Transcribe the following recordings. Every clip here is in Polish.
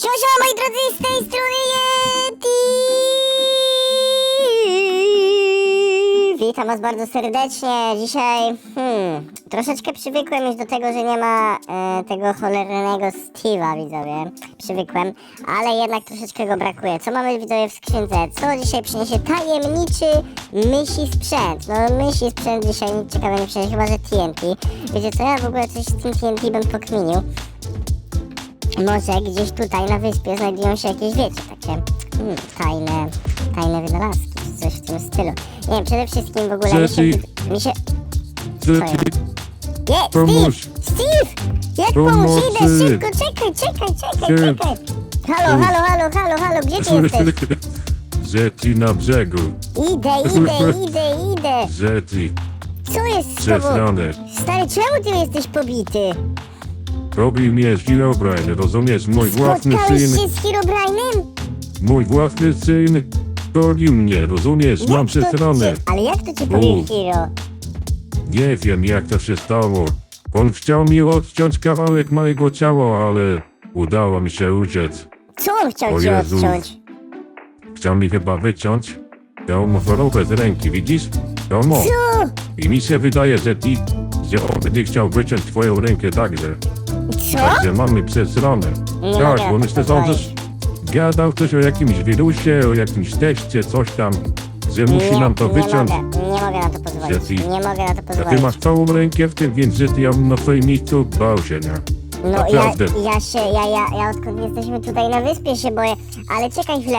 Siema, moi drodzy, z tej strony Yeti! Witam was bardzo serdecznie. Dzisiaj, hmm, troszeczkę przywykłem już do tego, że nie ma e, tego cholernego Steve'a, widzowie. Przywykłem, ale jednak troszeczkę go brakuje. Co mamy, widzowie, w skrzynce? Co dzisiaj przyniesie tajemniczy mysi sprzęt? No, mysi sprzęt dzisiaj nic nie przyniesie, chyba że TNT. Wiecie co, ja w ogóle coś z tym TNT bym pokminił. Może gdzieś tutaj na wyspie znajdują się jakieś, wiecie, takie hmm, tajne, tajne wynalazki, czy coś w tym stylu. Nie wiem, przede wszystkim w ogóle mi się... Jesse. Mi się... Zeti, Nie, Steve! Pomóż. Steve! Jak pomóż? Idę Pomocy. szybko, czekaj, czekaj, czekaj, Ty. czekaj! Halo, halo, halo, halo, halo, gdzie ty jesteś? Zeti na brzegu. Idę, idę, idę, idę! Zeti, Co jest z tobą? Stary, czemu ty jesteś pobity? Robił mnie Herobrine, rozumiesz? Mój własny Spotkałeś syn, się z Herobrine'em? mój własny syn gonił mnie, rozumiesz? Mam Jak to przesrane. cię- Ale jak to cię pobił U. Hero? Nie wiem jak to się stało. On chciał mi odciąć kawałek mojego ciała, ale udało mi się uciec. Co on chciał O ci Jezu. odciąć? Chciał mi chyba wyciąć. Dał mu chorobę z ręki, widzisz? Mu. Co? I mi się wydaje, że ty, że on będzie chciał wyciąć twoją rękę także. Co? Także mamy przesrane. Nie tak, mogę bo myślę, że on też gadał coś o jakimś wirusie, o jakimś teście, coś tam, że musi nie, nam to nie wyciąć. Mogę, nie mogę na to pozwolić. Że ty- Nie mogę na to A ty pozwolić. masz całą rękę w tym, więc że ty ja bym na twoim miejscu bał się, nie? No ja, Naprawdę. ja się, ja, ja, ja odkąd jesteśmy tutaj na wyspie się boję, ale czekaj chwilę.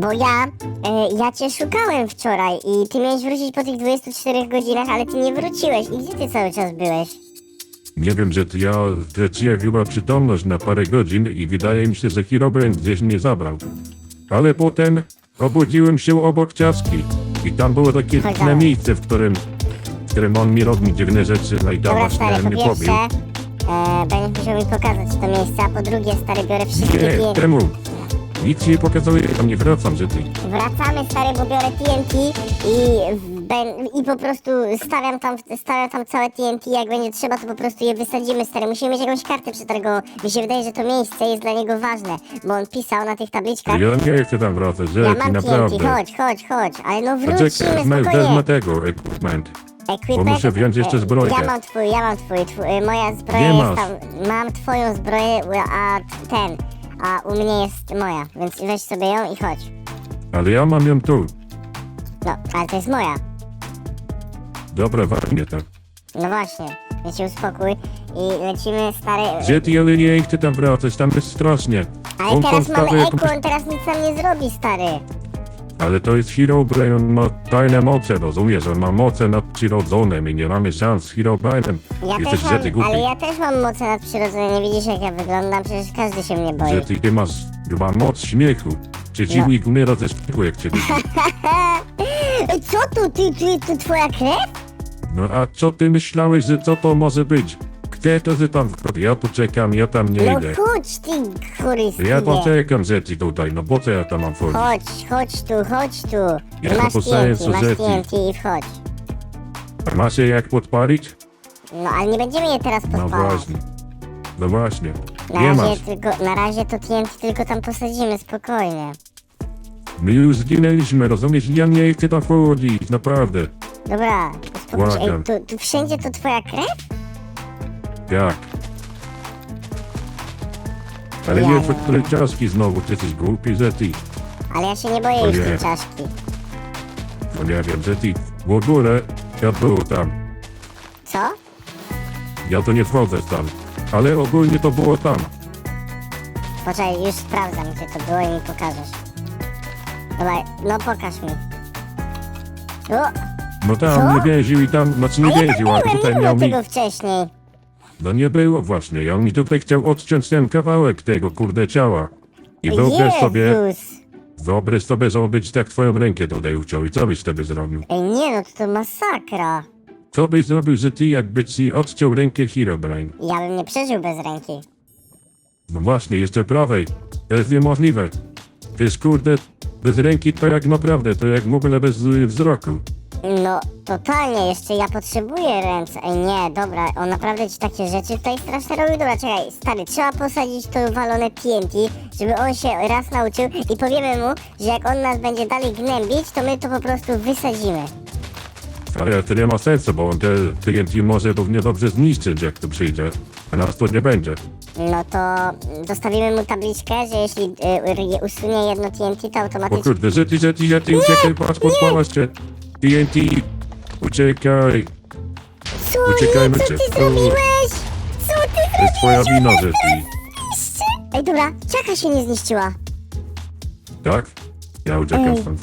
Bo ja, e, ja cię szukałem wczoraj i ty miałeś wrócić po tych 24 godzinach, ale ty nie wróciłeś. I gdzie ty cały czas byłeś? Nie wiem, że ja straciłem przytomność na parę godzin i wydaje mi się, że Herobrine gdzieś mnie zabrał. Ale potem obudziłem się obok ciaski i tam było takie dziwne miejsce, w którym, w którym on mi robił dziwne rzeczy, no i tam Dobra, właśnie stary, po mnie pobił. pierwsze, e, będziesz musiał mi pokazać to miejsce, a po drugie, stary, biorę wszystkie Nie, TNT. temu. Nic nie pokazuję, tam nie wracam, że ty. Wracamy, stary, bo biorę TNT i, w- i po prostu stawiam tam, stawiam tam całe TNT, jak będzie trzeba, to po prostu je wysadzimy, stary. Musimy mieć jakąś kartę przetargową. Mi się wydaje, że to miejsce jest dla niego ważne, bo on pisał na tych tabliczkach. Ja nie chcę tam wracać, że Ja mam naprawdę. TNT, chodź, chodź, chodź, ale no Poczekaj, wrócimy, wezmę, wezmę tego equipment. Equipment? bo muszę wziąć jeszcze zbroję. Ja mam twój, ja mam twój, twój e, moja zbroja Nie jest masz. tam, mam twoją zbroję, a ten, a u mnie jest moja, więc weź sobie ją i chodź. Ale ja mam ją tu. No, ale to jest moja. Dobra, ważnie tak. No właśnie, więc się uspokój i lecimy stary. Gdzie ty, ale nie chcę tam wracać, tam jest strasznie. Ale On tam teraz mamy stawia Eku, jakąś- on teraz nic nam nie zrobi, stary. Ale to jest Herobrine, on ma tajne moce, rozumiesz? On ma moce nadprzyrodzone i nie mamy szans z Herobrine'em. Ja Jesteś też ty mam, głupi. ale ja też mam moce nadprzyrodzone, nie widzisz jak ja wyglądam, przecież każdy się mnie boi. Że ty, ty masz chyba moc śmiechu. Przeciwnik umiera ze śmiechu, jak cię widzi. Co tu, ty, ty, to twoja krew? No a co ty myślałeś, że co to może być? Gdzie to, że tam wchodzi? Ja tu czekam, ja tam nie No idę. chodź ty, chorystkie. Ja poczekam, że ty tutaj, no po co ja tam mam wchodzić? Chodź, chodź tu, chodź tu. Ja masz TNT, masz. TNT i wchodź. Masz je jak podpalić? No ale nie będziemy je teraz No podpalać. właśnie. No właśnie. Na Nie razie, masz. tylko, na razie to TNT tylko tam posadzimy, spokojnie. My już zginęliśmy, rozumiesz? Ja nie chcę tam wchodzić, naprawdę. Dobra, się. Ej, tu, tu wszędzie to twoja krew? Jak? Ale Ja nie nie. w której czaszki znowu, ty jesteś głupi, że ty. Ale ja się nie boję już nie. tej czaszki. No nie wiem, że ty. W ogóle, ja był tam. Co? Ja to nie wchodzę tam. Ale ogólnie to było tam. Poczekaj, już sprawdzam, gdzie to było i mi pokażesz. Dobra, no pokaż mi. O, No tam Co? nie więził i tam, znaczy a nie ja tam więził, a byłem, tutaj nie miał było mi... tego wcześniej. No nie było właśnie, ja mi tutaj chciał odciąć ten kawałek tego kurde ciała. I wyobraź sobie, Jezus. wyobraź sobie, że on być tak twoją rękę tutaj uciął i co byś wtedy zrobił? Ej, nie no, to, to masakra. Co byś zrobił, że ty jakby ci odciął rękę Herobrine? Ja bym nie przeżył bez ręki. No właśnie, jeszcze prawej. To jest niemożliwe. Wiesz, kurde, bez ręki to jak naprawdę, to jak w ogóle bez y, wzroku. No, totalnie, jeszcze ja potrzebuję ręce. Ej, nie, dobra, on naprawdę ci takie rzeczy tutaj straszne robił. Dobra, czekaj, stary, trzeba posadzić to walone TNT, żeby on się raz nauczył i powiemy mu, że jak on nas będzie dalej gnębić, to my to po prostu wysadzimy. Ale to nie ma sensu, bo on te TNT może równie dobrze zniszczyć, jak tu przyjdzie. A nas to nie będzie. No to zostawimy mu tabliczkę, że jeśli y, y, usunie jedno TNT, to O automatycznie... kurde, Zeti, Zeti, Zeti, uciekaj, patrz, podpalasz cię. TNT, uciekaj. Co, uciekajmy co cię. ty zrobiłeś? Co ty To jest twoja zrobiłeś? wina, Zeti. Jeszcze? Ej, dobra, czaka się nie zniszczyła. Tak? Ja uciekam Ej. stąd.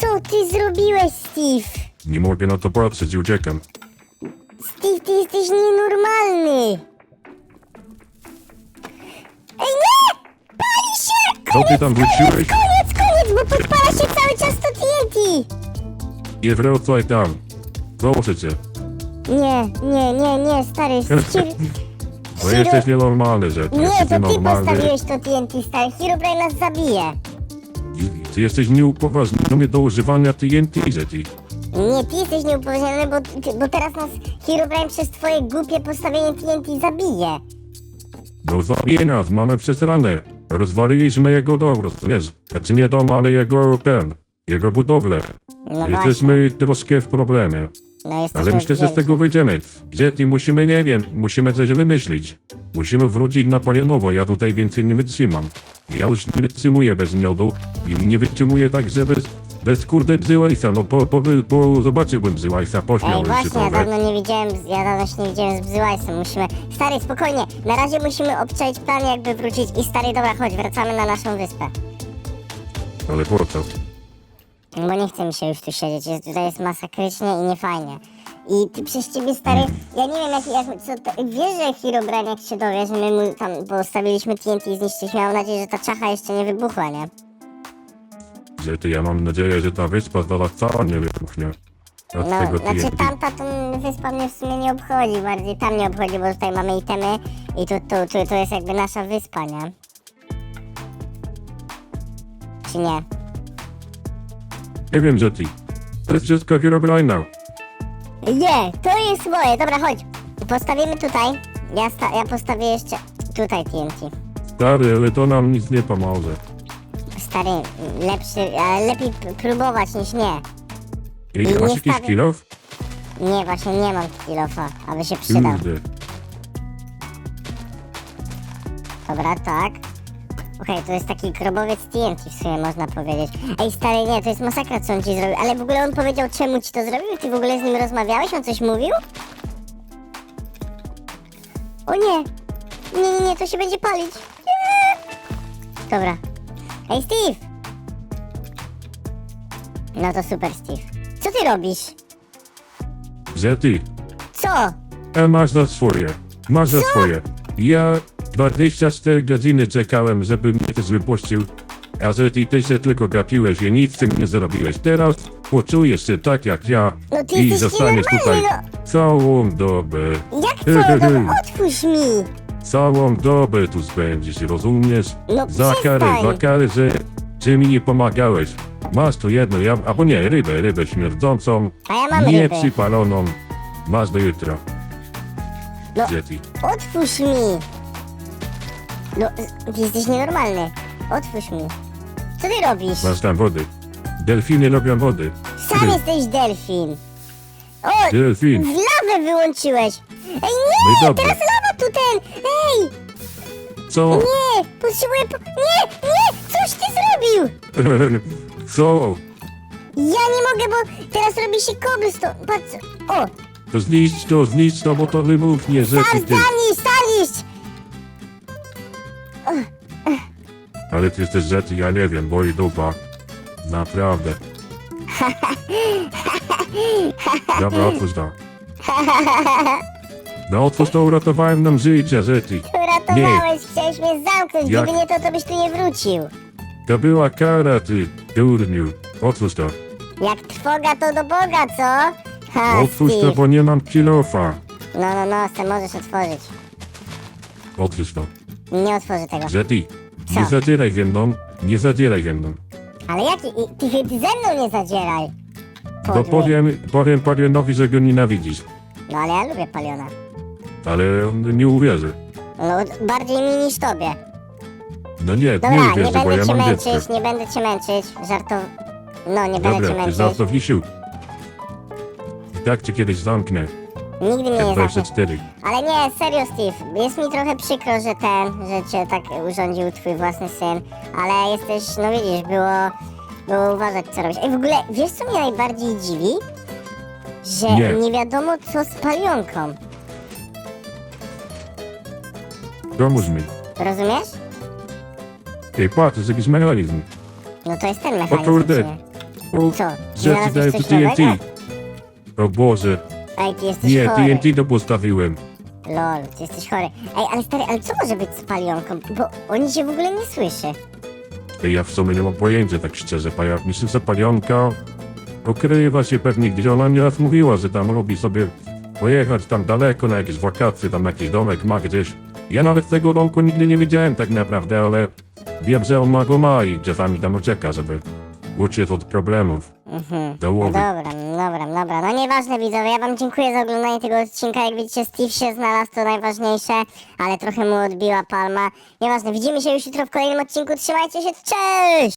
Co ty zrobiłeś, Steve? Nie mogę na to patrzeć i uciekam. Steve, ty jesteś nienormalny! Ej, nie! Pali się! Co ty tam wróciłeś? Bo podpala się cały czas to TNT! Nie wracaj tam. Proszę cię. Nie, nie, nie, nie, stary, Hir... Bo jesteś nienormalny, że ty Nie, jesteś to ty nienormalny. postawiłeś to TNT, stary. Herobrine nas zabije. I- Ty jesteś nieupoważniony do używania TNT, Zeti. Nie, ty jesteś nieupoważniony, bo, ty- bo teraz nas Herobrine przez twoje głupie postawienie TNT zabije. No zabije nas, mamy przesrane. Rozwaliliśmy jego dom, rozumiesz? Znaczy nie dom, ale jego ten, jego budowlę. No właśnie, Jesteśmy troszkę w problemie. no jesteśmy Ale myślę, że z tego wyjdziemy. Zeti, musimy, nie wiem, musimy coś wymyślić. Musimy wrócić na palionowo, ja tutaj więcej nie wytrzymam. Ja już nie wytrzymuję bez miodu i nie wytrzymuję tak, że bez, bez kurde Bzyłajsa, no po, po, po zobaczyłbym Bzyłajsa, Ej, pośmiałbym się właśnie, ja trochę. dawno nie widziałem, ja dawno się nie widziałem z Bzyłajsem. Musimy... Stary, spokojnie, na razie musimy obczaić plan, jakby wrócić i stary, dobra, chodź, wracamy na naszą wyspę. Ale po co? Bo nie chce mi się już tu siedzieć, jest, tutaj jest masakrycznie i niefajnie. I ty przez ciebie, stary, ja nie wiem jak, jak co, to, wiesz, że Herobrine jak się dowie, że my mu tam postawiliśmy TNT i zniszczyliśmy, miał nadzieję, że ta czacha jeszcze nie wybuchła, nie? Zeti, ja mam nadzieję, że ta wyspa zaraz cała nie wybuchnie. Od No, tego znaczy TNT. tamta to wyspa mnie w sumie nie obchodzi, bardziej tam nie obchodzi, bo tutaj mamy itemy i tu, tu, tu, tu jest jakby nasza wyspa, nie? Czy nie? Nie wiem, Zeti. To jest wszystko Herobrina. Nie, to jest moje, dobra, chodź. Postawimy tutaj, ja, sta- ja postawię jeszcze tutaj TNT. Stary, ale to nam nic nie pomoże. Stary, lepszy, ale lepiej próbować niż nie. Ej, Nie masz jakiś stawię- kilof? Nie, właśnie nie mam kilofa, aby się przydał. Kurde. Dobra, tak. Okej, to jest taki krobowiec TNT w sumie można powiedzieć. Ej, stary, nie, to jest masakra, co on ci zrobił. Ale w ogóle on powiedział, czemu ci to zrobił? Ty w ogóle z nim rozmawiałeś? On coś mówił? O nie! Nie, nie, nie, to się będzie palić. Nie! Dobra. Ej, Steve! No to super, Steve. Co ty robisz? Zeti, Co? a masz za swoje. Masz za swoje. Ja 24 godziny czekałem, żeby mnie ktoś wypuścił. A Zeti, ty się tylko gapiłeś i nic z tym nie zrobiłeś. Teraz poczujesz się tak jak ja No ty i jesteś zostaniesz tutaj nienormalny, całą dobę. Jak co? No, otwórz mi! Całą dobę tu spędzisz, rozumiesz? No za karę, przestań. za karę, że, że mi nie pomagałeś. Masz tu jedno, ja, albo nie, rybę, rybę śmierdzącą, A ja mam nie ryby. przypaloną. Masz do jutra. No. Zeti. Otwórz mi! No, ty jesteś nienormalny. Otwórz mi. Co ty robisz? Masz tam wody. Delfiny lubią wody. Sam Ty. jesteś delfin. O, Delfin. w lawę wyłączyłeś. Ej, No i nie, dobrze. teraz lawa tu ten. Ej, Co? nie, potrzebuję, po... nie, nie, coś ty zrobił. Co? Ja nie mogę, bo teraz robi się cobblestone. Patrz, o, To zniszcz to, zniszcz to, bo to wybuchnie, że tam, ty... stanisz, stanisz. Ale ty jesteś rzeczy, ja nie wiem, boi dupa. Naprawdę. Dobra, otwórz to. No otwórz to, uratowałem nam życie, rzeczy. Uratowałeś, chciałeś mnie zamknąć. Jak- Gdyby nie to, to byś tu nie wrócił. To była kara, ty durniu. Otwórz to. Jak trwoga to do Boga, co? Ha, Otwórz to, Steve. bo nie mam kilofa. No, no, no, se możesz otworzyć. Otwórz to. Nie otworzę tego. Zeti, nie Co? zadzieraj ze mną, nie zadzieraj ze mną. Ale jaki? i- Ty, ty ze mną nie zadzieraj. To podły. powiem, powiem Palionowi, że go nienawidzisz. No ale ja lubię Paliona. Ale on nie uwierzy. No bardziej mi niż tobie. No nie, Dobra, nie nie uwierzy, bo będę ja cię mam męczyć, dziecko. nie będę cię męczyć. Żartow... No, nie będę cię Dobra, ty męczyć. żartownisiu. I tak cię kiedyś zamknę, Nigdy mnie nie jak zamknę. 24. Ale nie, serio Steve, jest mi trochę przykro, że ten, że cię tak urządził twój własny syn, ale jesteś, no widzisz, było, było uważać co robisz. Ej, w ogóle, wiesz co mnie najbardziej dziwi? Że Nie. nie, wiadomo co z palionką, Pomóż mi. rozumiesz? Ej, patrz, jest jakiś mechanizm. No to jest ten mechanizm. kurde. O, Co, Rzeczy znalazłeś coś to TNT. nowego? O Boże, Ej, ty jesteś nie, chory. TNT to postawiłem. Lol, ty jesteś chory. Ej, ale stary, ale co może być z palionką? Bo oni się w ogóle nie słyszy. Ej, Ja w sumie nie mam pojęcia, tak szczerze, myślę, że palionka ukrywa się pewnie gdzieś. Ona mi raz mówiła, że tam robi sobie pojechać tam daleko na jakieś wakacje, tam jakiś domek ma gdzieś. Ja nawet tego domku nigdy nie widziałem tak naprawdę, ale wiem, że on ma go ma i czasami tam ucieka, żeby uciec od problemów. Mhm. Do łowy. dobra, dobra, dobra. No nieważne widzowie, ja wam dziękuję za oglądanie tego odcinka. Jak widzicie, Steve się znalazł, to najważniejsze, ale trochę mu odbiła palma. Nieważne, widzimy się już jutro w kolejnym odcinku. Trzymajcie się, cześć!